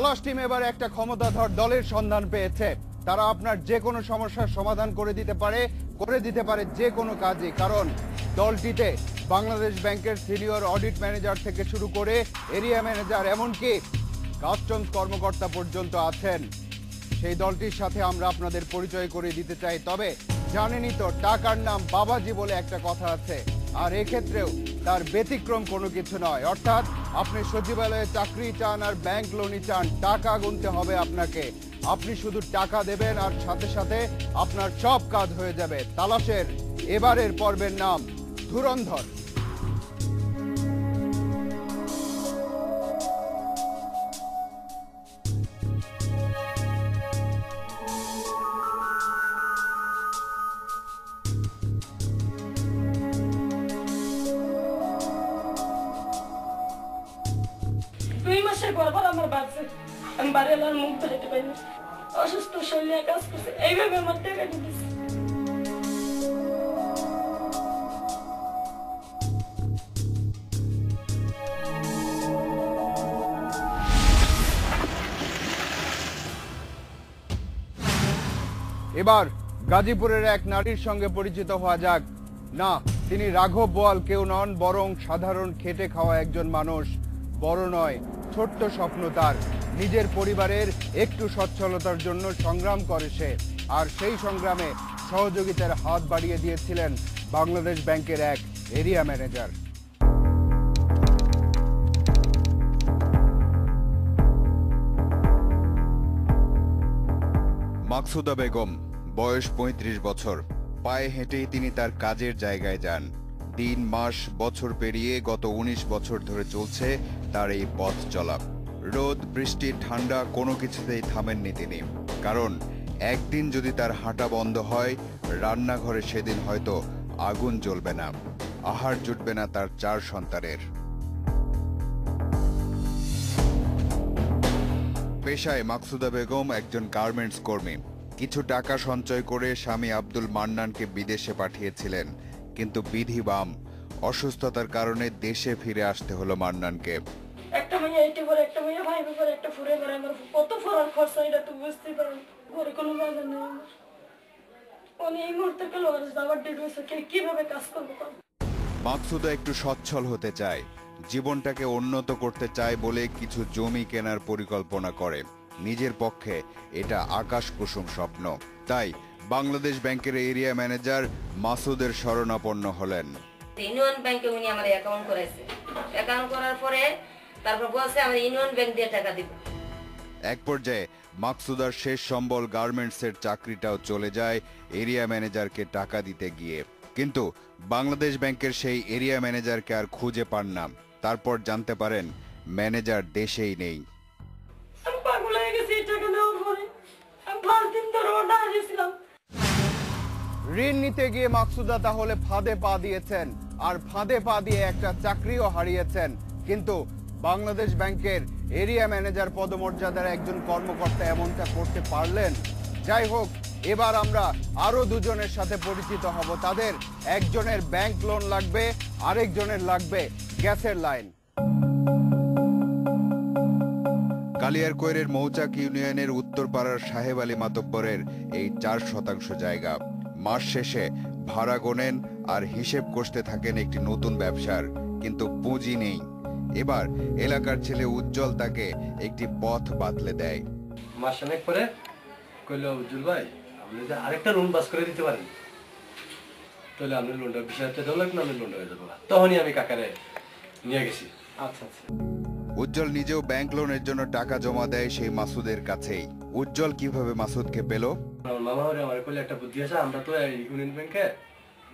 তালাশ টিম এবার একটা ক্ষমতাধর দলের সন্ধান পেয়েছে। তারা আপনার যে কোনো সমস্যার সমাধান করে দিতে পারে, করে দিতে পারে যে কোনো কাজই। কারণ দলটিতে বাংলাদেশ ব্যাংকের সিনিয়র অডিট ম্যানেজার থেকে শুরু করে এরিয়া ম্যানেজার, এমনকি কাস্টমস কর্মকর্তা পর্যন্ত আছেন। সেই দলটির সাথে আমরা আপনাদের পরিচয় করে দিতে চাই। তবে জানেনই তো, টাকার নাম বাবাজি বলে একটা কথা আছে। আর এক্ষেত্রেও তার ব্যতিক্রম কোনো কিছু নয়। অর্থাৎ আপনি সচিবালয়ে চাকরি চান আর ব্যাংক লোনই চান, টাকা গুনতে হবে আপনাকে। আপনি শুধু টাকা দেবেন আর সাথে সাথে আপনার সব কাজ হয়ে যাবে। তালাশের এবারের পর্বের নাম ধুরন্ধর। দুই মাসের পর পর আমার বাচ্চা আমি বাড়ি এলার মুখ ধরাইতে পারিনি অসুস্থ শরীরে কাজ করছে, এইভাবে আমার টাকা দিতেছে এবার গাজীপুরের এক নারীর সঙ্গে পরিচিত হওয়া যাক। না, তিনি রাঘব বল কেউ নন, বরং সাধারণ খেটে খাওয়া একজন মানুষ। বড় নয় ছোট্ট স্বপ্ন তার। নিজের পরিবারের একটু সচ্ছলতার জন্য সংগ্রাম করে সে। আর সেই সংগ্রামে সহযোগিতার হাত বাড়িয়ে দিয়েছিলেন বাংলাদেশ ব্যাংকের এক এরিয়া ম্যানেজার। মাকসুদা বেগম, বয়স ৩৫ বছর। পায়ে হেঁটেই তিনি তার কাজের জায়গায় যান। দিন মাস বছর পেরিয়ে গত ১৯ বছর ধরে চলছে তার এই পথ চলা রোদ, বৃষ্টি, ঠান্ডা কোনো কিছুতেই থামেননি তিনি। কারণ, একদিন যদি তার হাঁটা বন্ধ হয়, রান্নাঘরে সেদিন হয়তো আগুন জ্বলবে না, আহার জুটবে না তার চার সন্তানের। পেশায় মাকসুদা বেগম একজন গার্মেন্টস কর্মী। কিছু টাকা সঞ্চয় করে স্বামী আব্দুল মান্নানকে বিদেশে পাঠিয়েছিলেন। কিন্তু বিধি বাম অসুস্থতার কারণে দেশে ফিরে আসতে হলো মান্নানকে। একটা মেয়ে এইটি পরে একটা মেয়ে ফাইভে পরে একটা ফুরে পরে আমার কত ফরার খরচা এটা তো বুঝতেই পারেন ঘরে কোনো বাজার নেই আমার। উনি এই মুহূর্তে গেল আবার ডেট হয়েছে কীভাবে কাজ করব মাকসুদা একটু সচ্ছল হতে চায় জীবনটাকে উন্নত করতে চায় বলে কিছু জমি কেনার পরিকল্পনা করে। নিজের পক্ষে এটা আকাশ কুসুম স্বপ্ন। তাই বাংলাদেশ ব্যাংকের এরিয়া ম্যানেজার মাসুদের শরণাপন্ন হলেন। ইউনিয়ন ব্যাংকে উনি আমার অ্যাকাউন্ট করাইছে। অ্যাকাউন্ট করার পরে তারপর বলছে আমার ইউনিয়ন ব্যাংক দিয়ে টাকা দিব। এক পর্যায়ে মাকসুদার শেষ সম্বল গার্মেন্টসের চাকরিটাও চলে যায় এরিয়া ম্যানেজারকে টাকা দিতে গিয়ে। কিন্তু বাংলাদেশ ব্যাংকের সেই এরিয়া ম্যানেজারকে আর খুঁজে পান না। তারপর জানতে পারেন ম্যানেজার দেশেই নেই। আমি পাগল হয়ে গেছি টাকা নেওয়ার পরে। আমি পাঁচ দিন ধরে ওটা হারিয়েছিলাম ঋণ নিতে গিয়ে মাকসুদা তাহলে ফাঁদে পা দিয়েছেন। আর ফাঁদে পা দিয়ে একটা চাকরিও হারিয়েছেন। কিন্তু বাংলাদেশ ব্যাংকের এরিয়া ম্যানেজার পদমর্যাদার একজন কর্মকর্তা এমনটা করতে পারলেন? যাই হোক, এবার আমরা আরও দুজনের সাথে পরিচিত হব। তাদের একজনের ব্যাংক লোন লাগবে, আরেকজনের লাগবে গ্যাসের লাইন। কালিয়ারকৈরের মৌচাক ইউনিয়নের উত্তরপাড়ার সাহেব আলী মাতব্বরের এই চার শতাংশ জায়গা। মাস শেষে ভাড়া গোনেন আর হিসেব কষতে থাকেন একটি নতুন ব্যবসার কিন্তু পুঁজি নেই। এবার এলাকার ছেলে উজ্জ্বল তাকে একটি পথ বাতলে দেয়। মাসখানেক পরে কইল উজ্জ্বল ভাই আপনি যে আরেকটা লোন পাস করে দিতে পারেন তাহলে আপনি লোনটা বিশ হাজার টাকা লাগবে না আপনি লোনটা হয়ে যাব তখনই আমি কাকারে নিয়ে গেছি। আচ্ছা আচ্ছা। উজ্জ্বল নিজেও ব্যাংক লোনের জন্য টাকা জমা দেয় সেই মাসুদের কাছেই। উজ্জ্বল কীভাবে মাসুদকে পেল? আমার মামা হরে আমার কইলে একটা বুদ্ধি আছে আমরা তো ইউনিয়ন ব্যাংকে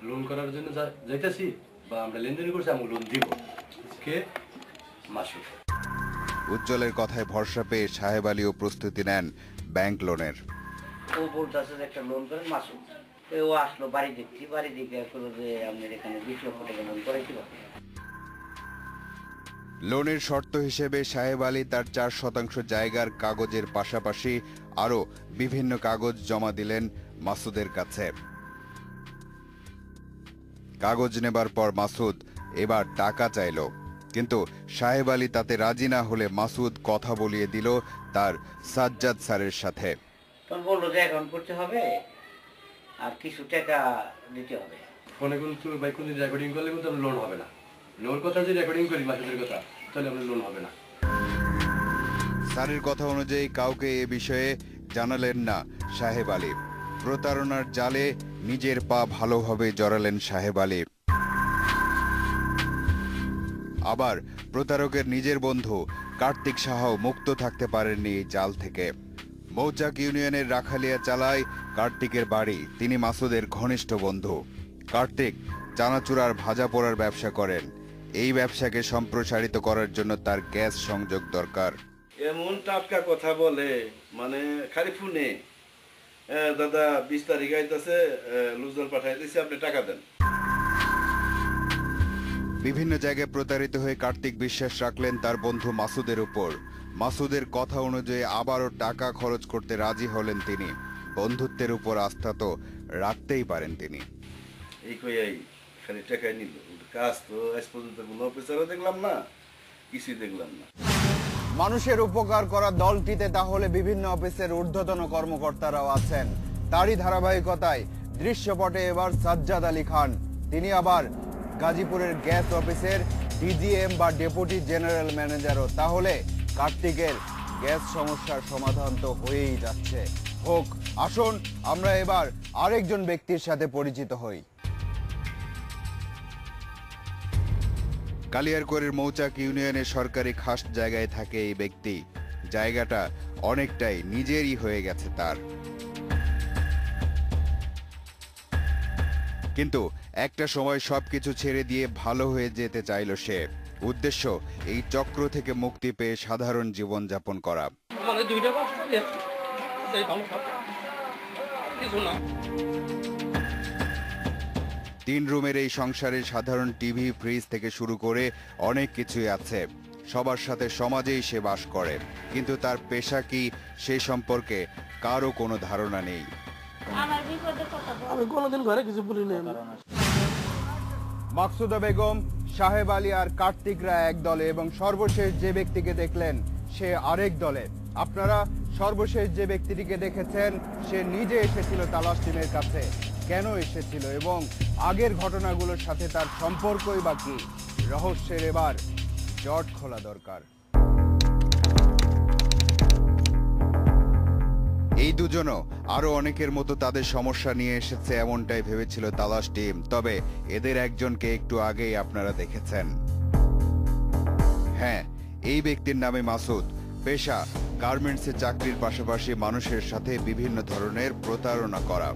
লোন করার জন্য যাইতেছি বা আমরা লেনদেন করছি আমাকে লোন দিব। কে মাসুদ উজ্জ্বলের কথায় ভরসা পেয়ে সাহেব আলীও প্রস্তুতি নেন ব্যাংক লোনের ও বলতেছে একটা লোন করেন মাসুম তো ও আসলো বাড়ি দেখছি বাড়ি দেখে করল যে আপনার এখানে বিশ লক্ষ টাকা লোন করাইতে লোনের শর্ত হিসেবে সাহেব আলী তার চার শতাংশ জায়গার কাগজের পাশাপাশি আরও বিভিন্ন কাগজ জমা দিলেন মাসুদের কাছে। কাগজ নেবার পর মাসুদ এবার টাকা চাইল কিন্তু সাহেব আলী তাতে রাজি না হলে মাসুদ কথা বলিয়ে দিল তার সাজ্জাদ স্যারের সাথে। বলল যে অ্যাকাউন্ট করতে হবে আর কিছু টাকা দিতে হবে। ফোনে কিন্তু ভাই রেকর্ডিং করলে? কিন্তু লোন হবে না। লোন কথা যদি রেকর্ডিং করি মাসুদের কথা তাহলে আপনার লোন হবে না। স্যারের কথা অনুযায়ী কাউকে এ বিষয়ে জানালেন না সাহেব আলী। প্রতারণার জালে নিজের পা ভালোভাবে জড়ালেন সাহেব আলী। আবার প্রতারকের নিজের বন্ধু কার্তিক সাহাও মুক্ত থাকতে পারেননি এই জাল থেকে। মৌচাক ইউনিয়নের রাখালিয়া চালায় কার্তিকের বাড়ি, তিনি মাসুদের ঘনিষ্ঠ বন্ধু। কার্তিক চানাচুরার ভাজা পোড়ার ব্যবসা করেন। এই ব্যবসাকে সম্প্রসারিত করার জন্য তার গ্যাস সংযোগ দরকার। এমন টাটকা কথা বলে মানে খালি ফোনে দাদা বিশ তারিখ আইতেছে লুজল পাঠাই দিছি আপনি টাকা দেন। বিভিন্ন জায়গায় প্রতারিত হয়ে কার্তিক বিশ্বাস রাখলেন তার বন্ধু মাসুদের উপর। মাসুদের কথা অনুযায়ী আবারও টাকা খরচ করতে রাজি হলেন তিনি। বন্ধুত্বের উপর আস্থা তো রাখতেই পারেন তিনি। এই কই খালি টাকাই নিল। কাজ তো আজ পর্যন্ত কোনো অফিসারও দেখলাম না কিছুই দেখলাম না। মানুষের উপকার করা দলটিতে তাহলে বিভিন্ন অফিসের ঊর্ধ্বতন কর্মকর্তারাও আছেন। তারই ধারাবাহিকতায় দৃশ্যপটে এবার সাজ্জাদ আলী খান। তিনি আবার গাজীপুরের গ্যাস অফিসের ডিজিএম বা ডেপুটি জেনারেল ম্যানেজারও। তাহলে কার্তিকের গ্যাস সমস্যার সমাধান তো হয়েই যাচ্ছে। হোক, আসুন আমরা এবার আরেকজন ব্যক্তির সাথে পরিচিত হই। কালিয়ারকোরের মৌচাক ইউনিয়নের সরকারি খাস জায়গায় থাকে এই ব্যক্তি। জায়গাটা অনেকটাই নিজেরই হয়ে গেছে তার। কিন্তু একটা সময় সবকিছু ছেড়ে দিয়ে ভালো হয়ে যেতে চাইল সে। উদ্দেশ্য, এই চক্র থেকে মুক্তি পেয়ে সাধারণ জীবন যাপন করা দুইটা তিন রুমের এই সংসারে সাধারণ টিভি ফ্রিজ থেকে শুরু করে অনেক কিছুই আছে। সবার সাথে সমাজেই সে বাস করে। কিন্তু তার পেশা কি সে সম্পর্কে কারও কোনো ধারণা নেই। আমি কোনোদিন ঘরে কিছু বলি না মাকসুদা বেগম সাহেব আলী আর কার্তিকরা এক দলে এবং সর্বশেষ যে ব্যক্তিকে দেখলেন সে আরেক দলে। আপনারা সর্বশেষ যে ব্যক্তিটিকে দেখেছেন সে নিজে এসেছিল তালাশ টিমের কাছে। কেন এসেছিল এবং আগের ঘটনাগুলোর সাথে তার সম্পর্কই বা কি? রহস্যের এবার জট খোলা দরকার। এই দুজনও আরও অনেকের মতো তাদের সমস্যা নিয়ে এসেছে এমনটাই ভেবেছিল তালাশ টিম। তবে এদের একজনকে একটু আগেই আপনারা দেখেছেন। হ্যাঁ এই ব্যক্তির নামে মাসুদ। পেশা, গার্মেন্টসে চাকরির পাশাপাশি মানুষের সাথে বিভিন্ন ধরনের প্রতারণা করা।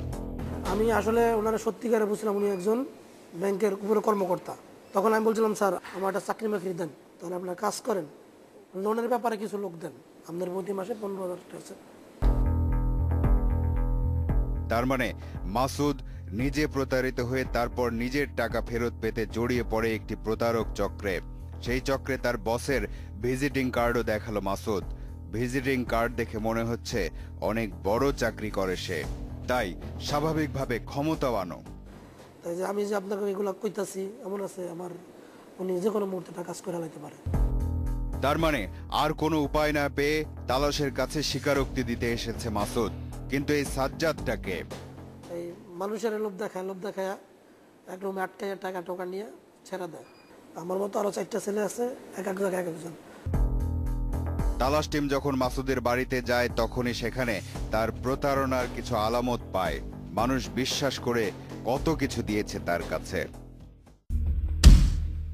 আমি আসলে ওনারা সত্যিকারে বুঝছিলাম উনি একজন ব্যাংকের উপরে কর্মকর্তা। তখন আমি বলছিলাম, স্যার, আমার একটা চাকরি বাকরি দেন, তাহলে আপনার কাজ করেন। লোনের ব্যাপারে কিছু লোক দেন আপনার প্রতি মাসে পনেরো হাজার টাকা। তার মানে মাসুদ নিজে প্রতারিত হয়ে তারপর নিজের টাকা ফেরত পেতে জড়িয়ে পড়ে একটি প্রতারক চক্রে। সেই চক্রে তার বসের ভিজিটিং কার্ডও দেখাল মাসুদ। ভিজিটিং কার্ড দেখে মনে হচ্ছে অনেক বড় চাকরি করে সে। তাই স্বাভাবিকভাবে ক্ষমতাবানও তাই যে আমি যে আপনাকে এগুলো কইতাছি এমন আছে আমার উনি যে কোনো মুহূর্তে টাকা কাজ করে লাইতে পারে। তার মানে আর কোনো উপায় না পেয়ে তালাশের কাছে স্বীকারোক্তি দিতে এসেছে মাসুদ। কিন্তু এই সাজ্জাদটাকে এই মানুষের লোভ দেখায় লোভ দেখায় এক রুমে আটকায় টাকা টোকা নিয়ে ছেড়ে দেয়। আমার মতো আরও চারটা ছেলে আছে এক এক জায়গায় এক একজন তালাশ টিম যখন মাসুদের বাড়িতে যায়, তখনই সেখানে তার প্রতারণার কিছু আলামত পায়। মানুষ বিশ্বাস করে কত কিছু দিয়েছে তার কাছে।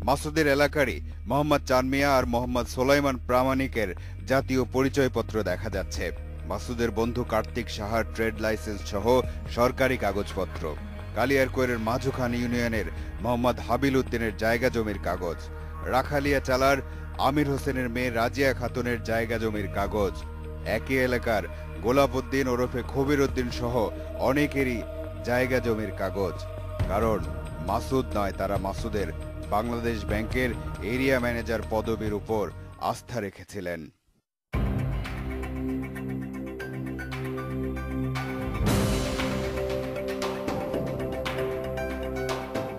মাসুদের এলাকারই মোহাম্মদ চানমিয়া আর মোহাম্মদ সোলাইমান প্রামাণিকের জাতীয় পরিচয়পত্র দেখা যাচ্ছে। মাসুদের বন্ধু কার্তিক সাহার ট্রেড লাইসেন্স সহ সরকারি কাগজপত্র। কালিয়ারকৈরের মাঝুখান ইউনিয়নের মোহাম্মদ হাবিল উদ্দিনের জায়গা জমির কাগজ। রাখালিয়া চালার আমির হোসেনের মেয়ে রাজিয়া খাতুনের জায়গা জমির কাগজ। একই এলাকার গোলাপ উদ্দিন ওরফে খবির উদ্দিন সহ অনেকেরই জায়গা জমির কাগজ। কারণ মাসুদ নয়, তারা মাসুদের বাংলাদেশ ব্যাংকের এরিয়া ম্যানেজার পদবীর উপর আস্থা রেখেছিলেন।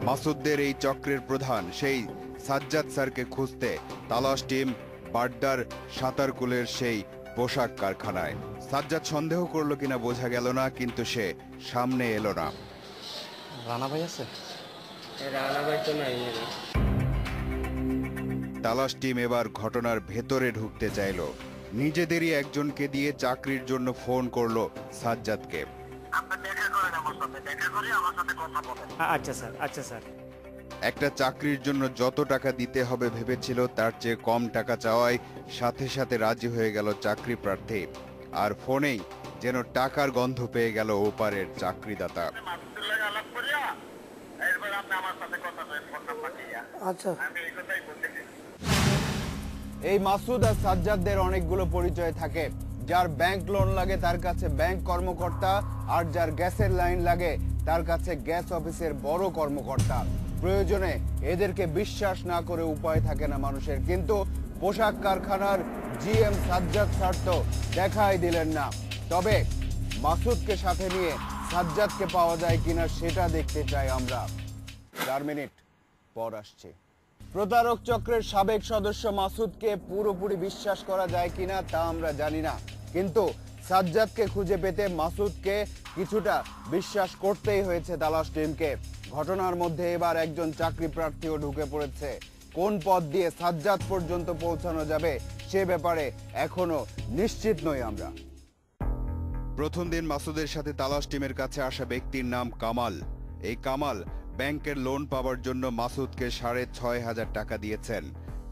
মাসুদদের এই চক্রের প্রধান সেই সাজ্জাদ স্যারকে খুঁজতে তালাশ টিম বাড্ডার সাঁতারকুলের সেই পোশাক কারখানায়। সাজ্জাদ সন্দেহ করল কিনা বোঝা গেল না কিন্তু সে সামনে এলো না। রানা ভাই আছে? তালাশ টিম এবার ঘটনার ভেতরে ঢুকতে চাইল। নিজেদেরই একজনকে দিয়ে চাকরির জন্য ফোন করল সাজ্জাদকে। আচ্ছা স্যার আচ্ছা স্যার। একটা চাকরির জন্য যত টাকা দিতে হবে ভেবেছিল তার চেয়ে কম টাকা চাওয়ায় সাথে সাথে রাজি হয়ে গেল চাকরি প্রার্থী। আর ফোনেই যেন টাকার গন্ধ পেয়ে গেল ওপারের চাকরিদাতা। আচ্ছা। এই মাসুদ আর সাজ্জাদদের অনেকগুলো পরিচয় থাকে। যার ব্যাংক লোন লাগে তার কাছে ব্যাংক কর্মকর্তা আর যার গ্যাসের লাইন লাগে তার কাছে গ্যাস অফিসের বড় কর্মকর্তা। প্রয়োজনে এদেরকে বিশ্বাস না করে উপায় থাকে না মানুষের। কিন্তু পোশাক কারখানার জিএম সাজ্জাদ স্যার তো দেখাই দিলেন না। তবে মাসুদকে সাথে নিয়ে সাজ্জাদকে পাওয়া যায় কিনা সেটা দেখতে চাই আমরা। চার মিনিট পর আসছে। প্রতারক চক্রের সাবেক সদস্য মাসুদকে পুরোপুরি বিশ্বাস করা যায় কিনা তা আমরা জানি না। কিন্তু সাজ্জাদকে খুঁজে পেতে মাসুদকে কিছুটা বিশ্বাস করতেই হয়েছে তালাশ টিমকে। ঘটনার মধ্যে এবার একজন চাকরি প্রার্থীও ঢুকে পড়েছে। কোন পথ দিয়ে সাজ্জাদ পর্যন্ত পৌঁছানো যাবে সে ব্যাপারে এখনও নিশ্চিত নই আমরা। প্রথম দিন মাসুদের সাথে তালাশ টিমের কাছে আসা ব্যক্তির নাম কামাল। এই কামাল ব্যাংকের লোন পাওয়ার জন্য মাসুদকে সাড়ে ছয় হাজার টাকা দিয়েছেন।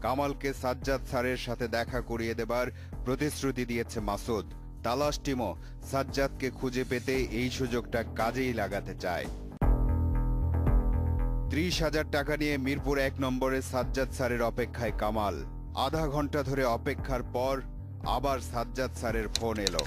কামালকে সাজ্জাদ স্যারের সাথে দেখা করিয়ে দেবার প্রতিশ্রুতি দিয়েছে মাসুদ। তালাশ টিমও সাজ্জাদকে খুঁজে পেতে এই সুযোগটা কাজেই লাগাতে চায়। ত্রিশ হাজার টাকা নিয়ে মিরপুর এক নম্বরে সাজ্জাদ স্যারের অপেক্ষায় কামাল। আধা ঘণ্টা ধরে অপেক্ষার পর আবার সাজ্জাদ স্যারের ফোন এলো।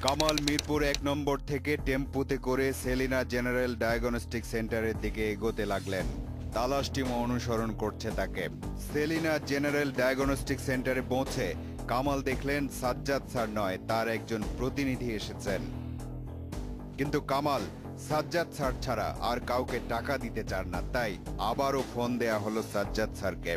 কামাল মিরপুর এক নম্বর থেকে টেম্পুতে করে সেলিনা জেনারেল ডায়াগনস্টিক সেন্টারের দিকে এগোতে লাগলেন। তালাশ টিমও অনুসরণ করছে তাকে। সেলিনা জেনারেল ডায়াগনস্টিক সেন্টারে পৌঁছে কামাল দেখলেন সাজ্জাদ স্যার নয়, তার একজন প্রতিনিধি এসেছেন। কিন্তু কামাল সাজ্জাদ স্যার ছাড়া আর কাউকে টাকা দিতে চান না, তাই আবারও ফোন দেয়া হলো সাজ্জাদ স্যারকে।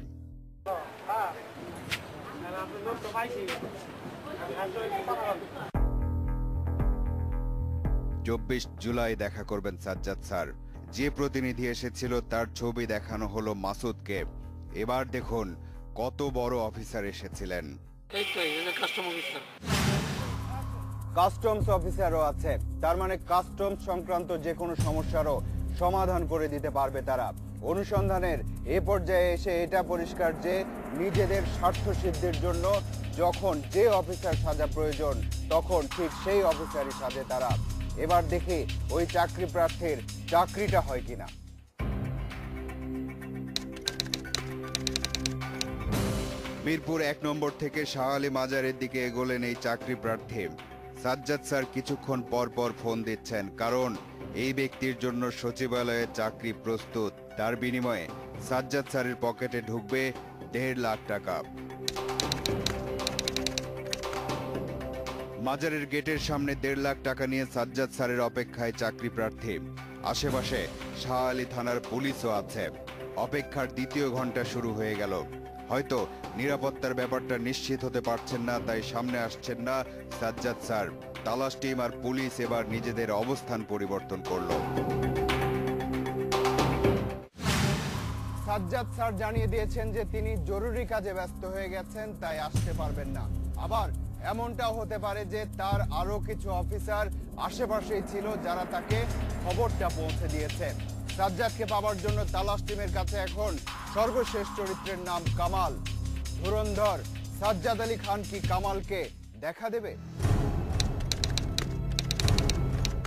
চব্বিশ জুলাই দেখা করবেন সাজ্জাদ স্যার। যে প্রতিনিধি এসেছিল, তার ছবি দেখানো হলো মাসুদকে। এবার দেখুন কত বড় অফিসার এসেছিলেন। কাস্টমার অফিসার কাস্টমস অফিসারও আছে। তার মানে কাস্টমস সংক্রান্ত যে কোনো সমস্যারও সমাধান করে দিতে পারবে তারা। অনুসন্ধানের এ পর্যায়ে এসে এটা পরিষ্কার যে নিজেদের স্বার্থ সিদ্ধির জন্য যখন যে অফিসার সাজা প্রয়োজন, তখন ঠিক সেই অফিসারই সাজে তারা। এবার দেখি ওই চাকরি প্রার্থীর চাকরিটা হয় কিনা। মিরপুর এক নম্বর থেকে শাহ আলী মাজারের দিকে এগোলেন এই চাকরি প্রার্থী। সাজ্জাদ স্যার কিছুক্ষণ পর পর ফোন দিচ্ছেন, কারণ এই ব্যক্তির জন্য সচিবালয়ে চাকরি প্রস্তুত। তার বিনিময়ে সাজ্জাদ স্যারের পকেটে ঢুকবে দেড় লাখ টাকা। মাজারের গেটের সামনে দেড় লাখ টাকা নিয়ে সাজ্জাদ স্যারের অপেক্ষায় চাকরি প্রার্থী। আশেপাশে শাহ আলী থানার পুলিশও আছে। অপেক্ষার দ্বিতীয় ঘণ্টা শুরু হয়ে গেল। হয়তো নিরাপত্তার ব্যাপারটা নিশ্চিত হতে পারছেন না, তাই সামনে আসছেন না সাজ্জাদ স্যার। তালাশ টিম আর পুলিশ এবার নিজেদের অবস্থান পরিবর্তন করল। সাজ্জাদ স্যার জানিয়ে দিয়েছেন যে তিনি জরুরি কাজে ব্যস্ত হয়ে গেছেন, তাই আসতে পারবেন না। আবার এমনটাও হতে পারে যে তার আরও কিছু অফিসার আশেপাশেই ছিল যারা তাকে খবরটা পৌঁছে দিয়েছে। সাজ্জাদকে পাওয়ার জন্য তালাশ টিমের কাছে এখন সর্বশেষ চরিত্রের নাম কামাল। ধুরন্ধর, সাজ্জাদ আলী খান কি কামালকে দেখা দেবে?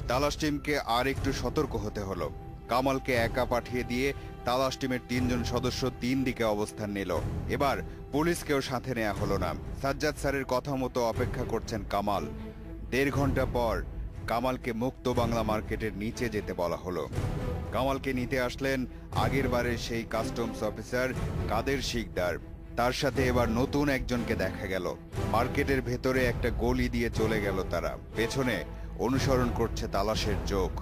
তালাশ টিমকে আর একটু সতর্ক হতে হলো। কামালকে একা পাঠিয়ে দিয়ে তালাশ টিমের তিনজন সদস্য তিন দিকে অবস্থান নিল। এবার পুলিশকেও সাথে নেওয়া হলো না। সাজ্জাদ স্যারের কথা মতো অপেক্ষা করছেন কামাল। দেড় ঘণ্টা পর কামালকে মুক্ত বাংলা মার্কেটের নিচে যেতে বলা হলো। কামালকে নিতে আসলেন আগের বারের সেই কাস্টমস অফিসার কাদের শিকদার। তার সাথে এবার নতুন একজনকে দেখা গেল। মার্কেটের ভেতরে একটা গলি দিয়ে চলে গেল তারা। পেছনে অনুসরণ করছে তালাশের চোখ।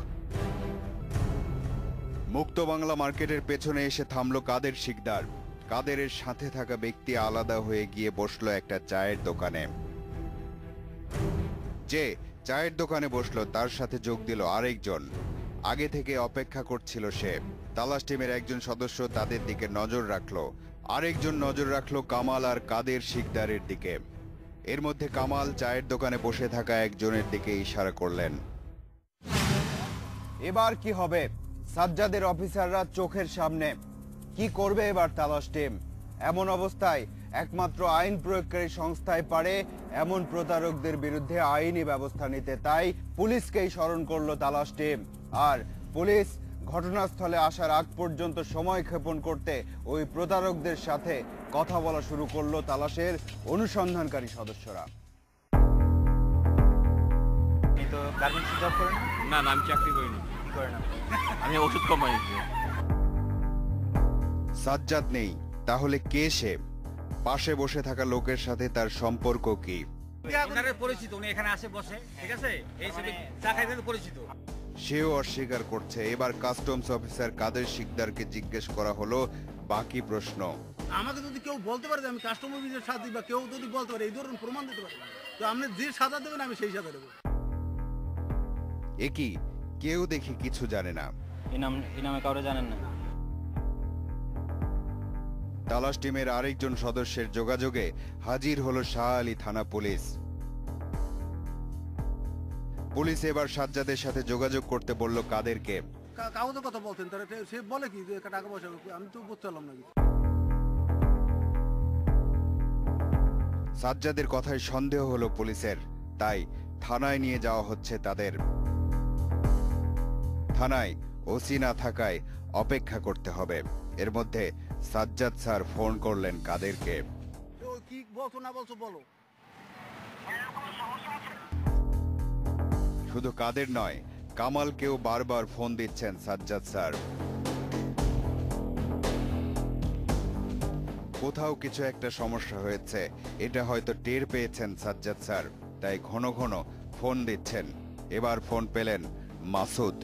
মুক্ত বাংলা মার্কেটের পেছনে এসে থামলো কাদের শিকদার। কাদেরের সাথে থাকা ব্যক্তি আলাদা হয়ে গিয়ে বসল একটা চায়ের দোকানে। যে চায়ের দোকানে বসল, তার সাথে যোগ দিল আরেকজন। আগে থেকে অপেক্ষা করছিল সে। তালাশ টিমের একজন সদস্য তাদের দিকে নজর রাখল। আরেকজন নজর রাখল কামাল আর কাদের শিকদারের দিকে। এর মধ্যে কামাল চায়ের দোকানে বসে থাকা একজনের দিকে ইশারা করলেন। এবার কি হবে? সাজ্জাদের অফিসাররা চোখের সামনে। কি করবে এবার তালাশ টিম? এমন অবস্থায় একমাত্র আইন প্রয়োগকারী সংস্থায় পারে এমন প্রতারকদের বিরুদ্ধে আইনি ব্যবস্থা নিতে। তাই পুলিশকেই স্মরণ করল তালাশ টিম। আর পুলিশ ঘটনাস্থলে আসার আগ পর্যন্ত সময় ক্ষেপণ করতে ওই প্রতারকদের সাথে কথা বলা শুরু করল তালাশের অনুসন্ধানকারী সদস্যরা। আপনি তো গার্মেন্টসে জব করেন না? না আমি চাকরি করিনি ওষুধ সাজ্জাদ নেই তাহলে কে সে? পাশে বসে থাকা লোকের সাথে তার সম্পর্ক কি? পরিচিত উনি এখানে আসে বসে ঠিক আছে? এই চা খাইতে পরিচিত। সেও অস্বীকার করছে। এবার কাস্টমস অফিসার কাদের শিকদারকে জিজ্ঞেস করা হলো বাকি প্রশ্ন। আমাকে যদি কেউ বলতে পারে যে আমি কাস্টমার অফিসের সাথে বা কেউ যদি বলতে পারে এই ধরনের প্রমাণ দিতে পারে তো আপনি যে সাজা দেবেন আমি সেই সাজা দেবো। একই কেউ দেখি কিছু জানে না। এই নাম এই নামে কাউরে জানেন না। তালাশ টিমের আরেকজন সদস্যের যোগাযোগে হাজির হলো শাহ আলী থানা পুলিশ। পুলিশ এবার সাজ্জাদের সাথে যোগাযোগ করতে বলল কাদেরকে। কথা বলতেন তারা সে বলে কি যে টাকা পয়সা আমি তো বুঝতে পারলাম না সাজ্জাদের কথায় সন্দেহ হলো পুলিশের তাই থানায় নিয়ে যাওয়া হচ্ছে তাদের। থানায় ওসি না থাকায় অপেক্ষা করতে হবে। এর মধ্যে সাজ্জাদ স্যার ফোন করলেন কাদেরকে। তো কি বলছো না বলছো বলো। শুধু কাদের নয়, কামালকেও বারবার ফোন দিচ্ছেন সাজ্জাদ স্যার। কোথাও কিছু একটা সমস্যা হয়েছে, এটা হয়তো টের পেয়েছেন সাজ্জাদ স্যার, তাই ঘন ঘন ফোন দিচ্ছেন। এবার ফোন পেলেন মাসুদ।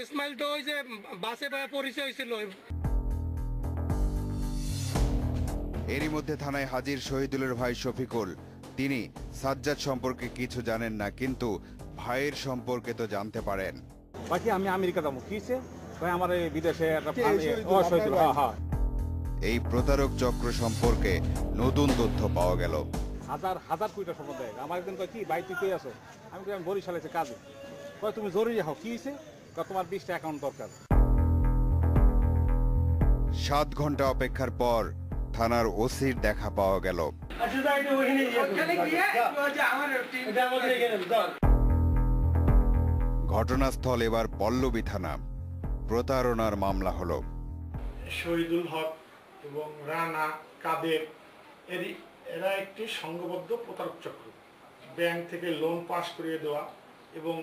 ইসমাইল তো ওই যে বাসে পরিচয় হয়েছিল এরই মধ্যে থানায় হাজির শহীদুলের ভাই শফিকুল। তিনি সাজ্জাদ সম্পর্কে কিছু জানেন না কিন্তু ভাইয়ের সম্পর্কে তো জানতে পারেন। বাকি আমি আমেরিকা যাব কি হইছে? ভাই আমার এই বিদেশে একটা কে, ও, শহীদুল, হ্যাঁ, হ্যাঁ। এই প্রতারক চক্র সম্পর্কে নতুন তথ্য পাওয়া গেল। হাজার হাজার সম্পদ দেয়। আমার একদিন কয় কি ভাই তুই কই আছো? আমি কই আমি বরিশালে আছি কাজে। কয় তুমি জরুরি হও। কি হয়েছে তোমার বিশটা অ্যাকাউন্ট দরকার। সাত ঘণ্টা অপেক্ষার পর থানার ওসির দেখা পাওয়া গেল। ঘটনাস্থল এবার পল্লবী থানা। প্রতারণার মামলা হলো। শহীদুল হক এবং রানা কাদের, এরই এরা একটি সংঘবদ্ধ প্রতারক চক্র। ব্যাংক থেকে লোন পাস করিয়ে দেওয়া এবং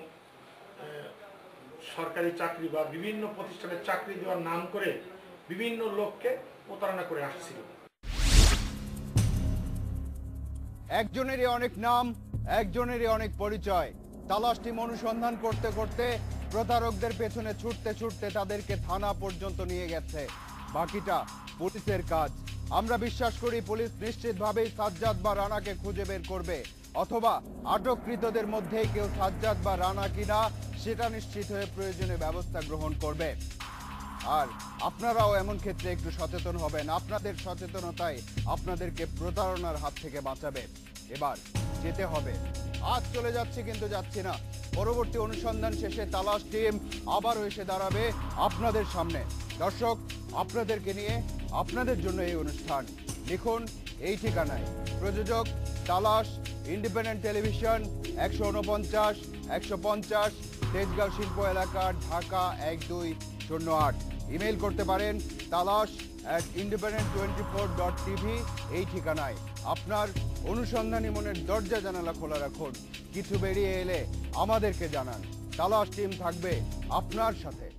সরকারি চাকরি বা বিভিন্ন প্রতিষ্ঠানে চাকরি দেওয়ার নাম করে বিভিন্ন লোককে প্রতারণা করে আসছিল। একজনেরই অনেক নাম, একজনেরই অনেক পরিচয়। তালাশ টিম অনুসন্ধান করতে করতে প্রতারকদের পেছনে ছুটতে ছুটতে তাদেরকে থানা পর্যন্ত নিয়ে গেছে। বাকিটা পুলিশের কাজ। আমরা বিশ্বাস করি পুলিশ নিশ্চিতভাবেই সাজ্জাদ বা রানাকে খুঁজে বের করবে, অথবা আটককৃতদের মধ্যেই কেউ সাজ্জাদ বা রানা কিনা, সেটা নিশ্চিত হয়ে প্রয়োজনীয় ব্যবস্থা গ্রহণ করবে। আর আপনারাও এমন ক্ষেত্রে একটু সচেতন হবেন। আপনাদের সচেতনতাই আপনাদেরকে প্রতারণার হাত থেকে বাঁচাবে। এবার যেতে হবে। আজ চলে যাচ্ছি কিন্তু যাচ্ছি না। পরবর্তী অনুসন্ধান শেষে তালাশ টিম আবারও এসে দাঁড়াবে আপনাদের সামনে। দর্শক, আপনাদেরকে নিয়ে আপনাদের জন্য এই অনুষ্ঠান। লিখুন এই ঠিকানায়। প্রযোজক, তালাশ, ইন্ডিপেন্ডেন্ট টেলিভিশন, একশো উনপঞ্চাশ, একশো পঞ্চাশ, তেজগাঁও শিল্প এলাকা, ঢাকা এক দুই শূন্য আট। ইমেল করতে পারেন Talash at Independent twenty four dot TV এই ঠিকানায়। আপনার অনুসন্ধানী মনের দরজা জানালা খোলা রাখুন। কিছু বেরিয়ে এলে আমাদেরকে জানান। তালাশ টিম থাকবে আপনার সাথে।